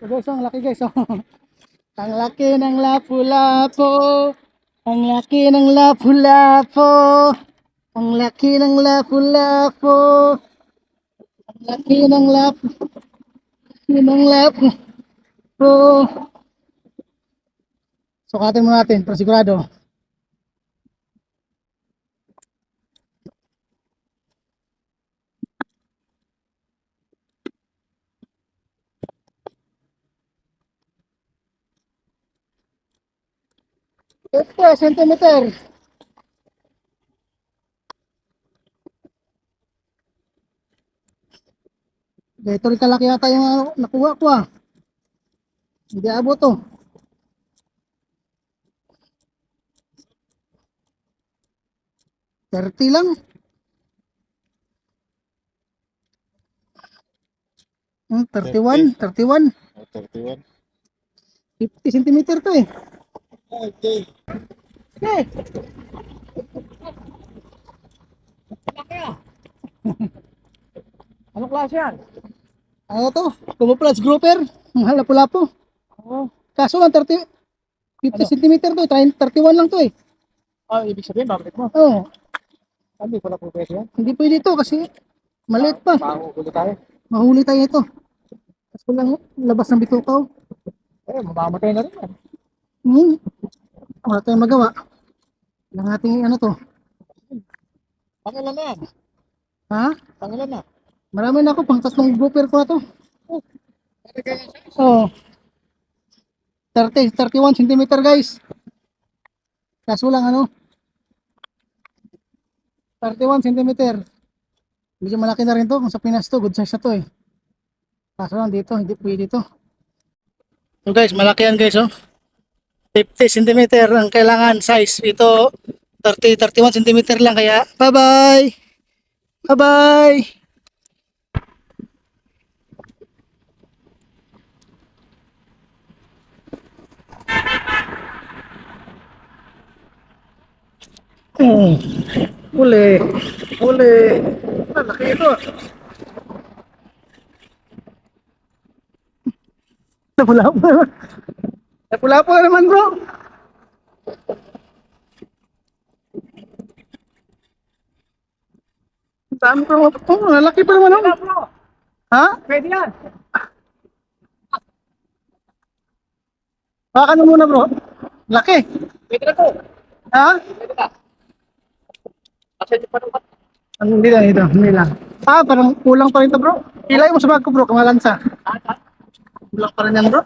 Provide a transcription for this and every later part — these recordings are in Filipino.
Guys, ang laki guys. Oh. Ang laki ng lapu-lapo. Ang laki ng lapu-lapo. Ang laki ng lapu-lapo. Ang laki ng lapu. Laki ng lapu. So, sukatin mo natin para sigurado. Ito, centimeter. Ito rin kalaki yata yung ano, nakuha ko ah. Hindi abot to. Thirty lang. Hmm, 31, 31. Oh, 31. 50 centimeter to eh. Okay. Okay. Anong klase yan? Ano to? Camouflage grouper. Mahal na pula po. Oo. Kaso lang 30, 50 centimeter to. eh. 31 lang to eh. Ah, ibig sabihin, babalik mo. Oh, Hindi ko na po pwede yan. hindi pwede to kasi maliit pa. Mahuhuli tayo. Mahuli tayo ito. Kaso lang labas ng bitukaw. Eh, mamamatay na rin yan. Hmm. Wala tayong magawa. Lang ating ano to. Pangilan na yan. Ha? Pangilan na. Marami na ako. Pang tatlong grouper ko na to. Siya? Oh. 30, 31 centimeter guys. Kaso lang ano. 31 centimeter. Medyo malaki na rin to. Kung sa Pinas to, good size na to eh. Kaso lang dito, hindi pwede to. So guys, malaki yan guys oh. 50 centimeter ang kailangan size. Ito 30, 31 centimeter lang kaya bye bye. Bye bye. Hmm. Uli. Uli. Ah, laki ito. Po naman. Napula po naman bro. Dami ko naman. Oh, laki pa naman. Oh. bro. Ha? Pwede yan. Baka na muna bro. Laki. Pwede na to. Ha? Pwede na. Kasi pa naman. Ano, Hindi lang ito. Hindi lang. Ah, parang kulang pa rin to bro. Ilay mo sa bag ko bro. Kamalansa. Kulang pa rin yan bro.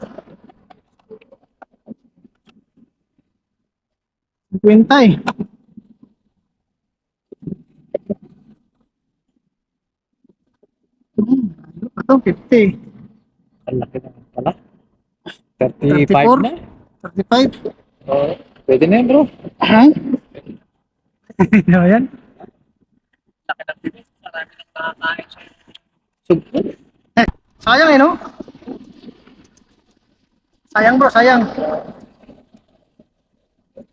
Kwenta eh. Hmm, Ito, 50. Ang laki na pala. 34? na. 35. Oo. Pwede na yan bro. Ha? Ano yan? Laki ng bibig. Marami nang nakakain sa Sayang eh, no? Sayang bro, sayang.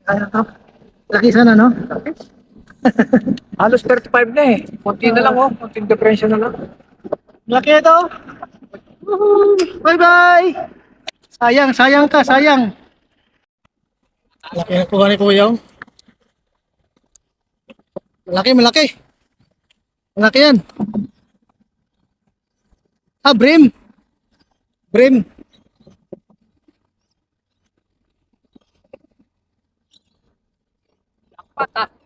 Sayang to. Laki sana, no? Halos 35 na eh. Kunti na lang oh. Kunting diferensya na lang. Laki ito. Bye bye. Sayang, sayang ka, sayang. Laki na kuha ni Kuya. oh. Malaki, malaki. Malaki yan. Ah, brim. Brim. Pata.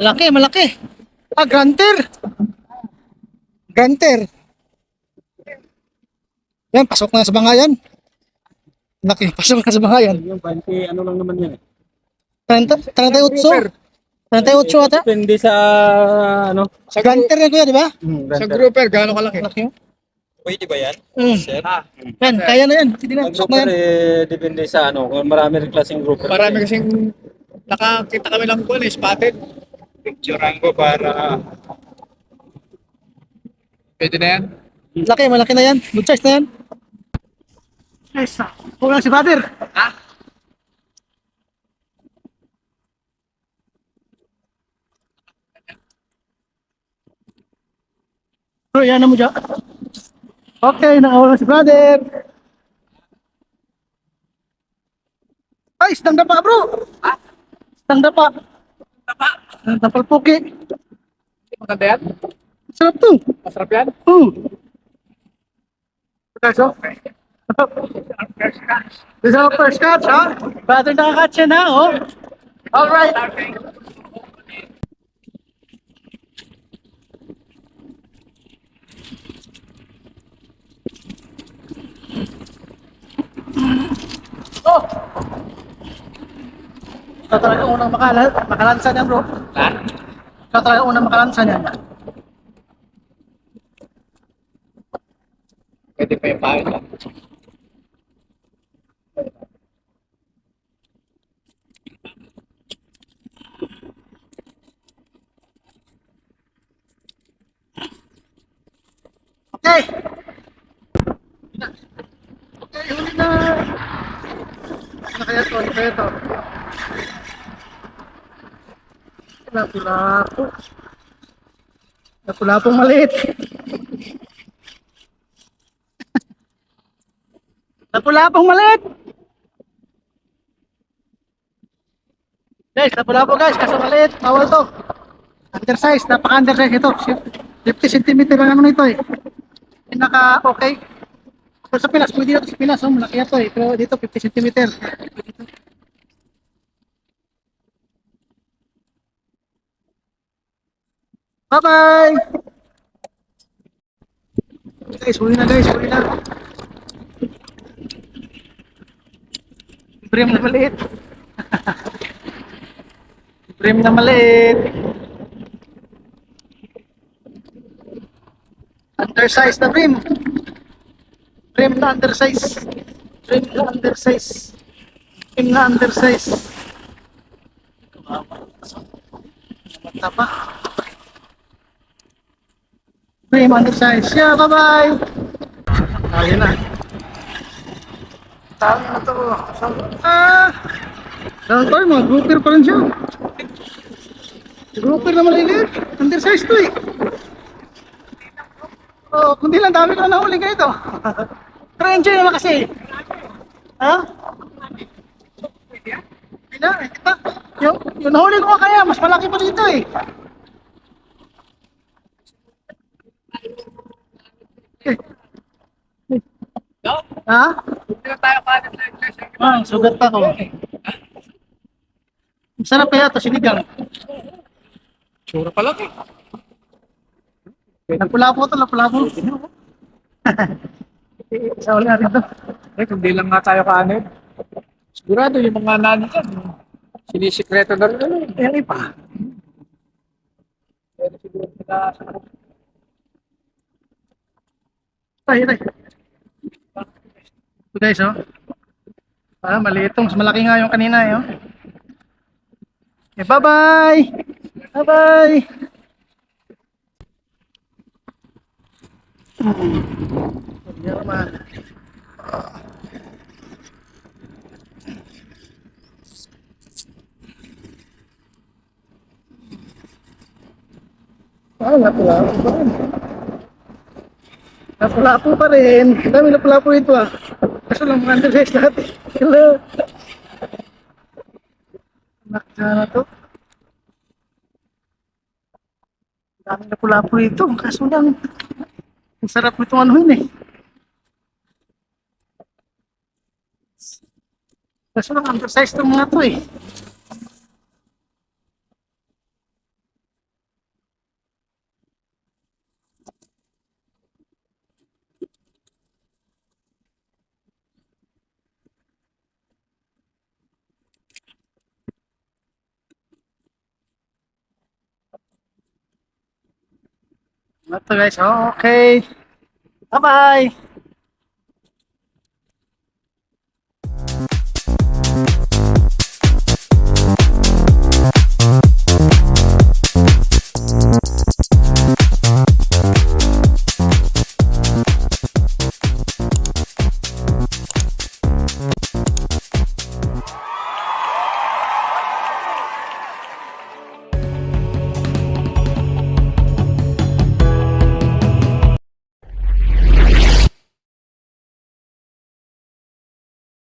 Malaki, malaki. Ah, granter. Granter. Yan, pasok na sa bangayan. Laki, pasok na sa bangayan. Yung 20, ano lang naman yan eh. 30, 38. 38 ata. Depende sa, ano, Sa granter na kuya, di ba? sa grouper, gaano kalaki? Laki. oh. Pwede ba yan? Mm. Sir? Yan, kaya na yan. Sige na, pasok na yan. eh, depende sa ano, kung marami rin klaseng grouper. Marami kasing nakakita kami ng kuwan eh, spotted. Picturean ko para Pwede na yan. Laki, malaki na yan. Good size na yan. Yes, huwag lang si father. Ha? Bro, yan na mo dyan. Okay, nakawala si brother. Ay, isdang dapa bro. Ha? Isdang dapa. Tapa. Tapal puki. Maganda yan. Sarap to. Masarap yan. Oh. Kaso? This is our first catch, ha? Brother nakakatch yan, ha? Oh. Alright. Oh! Ikaw talaga unang makalan makalansan yan, bro. Ha? Ikaw talaga unang makalansan yan. Pwede pa yung pahin lang. Okay. Okay, huli na. Ano kaya to? Ano kaya to? Lapu-lapu. Lapu-lapong maliit. Lapu-lapong maliit. Guys, lapu-lapo guys, kaso maliit. Bawal to. Undersize, napaka-undersize ito. 50 cm lang ano nito eh. Pinaka okay. Pero sa Pinas, pwede dito sa Pinas, oh, malaki ito eh. Pero dito 50 cm. Bye-bye! Guys, huli na guys, huli na. Brim na maliit. Brim na maliit. Undersize na brim. Brim na undersize. Brim na undersize. Brim na undersize. Mata pa. Brim undersize. Yeah, bye-bye. Ayun na. Tawag na to. Ah! Tawag ko, mga grouper pa rin siya. Grouper na maliliit. Undersize to eh. Oh, kundi lang dami ko na nahuli ganito. Pero enjoy naman kasi. Ha? Hindi na, hindi pa. Yung, yung nahuli ko kaya, mas malaki pa dito. Eh, No? Ha? Hindi tayo kanin na yung Ah, sugat pa ko. Sarap kaya to sinigang. Tsura pa lang eh. Lapulapo to, lapulapo. Sa uli natin to. Eh, kung di lang nga tayo kanin. Sigurado yung mga nani dyan. Sinisikreto na rin. Ayan ipa. Pwede siguro sila sa Tayo, tayo. Ito guys, oh. Ah, maliit to. Mas malaki nga yung kanina, eh, oh. Okay, bye-bye! Bye-bye! Ah, lapu-lapu pa rin. Lapu-lapu pa rin. Dami lapu-lapu ito ah. Kaso lang lahat eh. Hello. Anak na to. Ang dami lapu-lapu ito. Kaso lang. Ang sarap nitong anuhin eh. Kaso lang undersize itong mga to eh. Ito guys, okay. Bye-bye!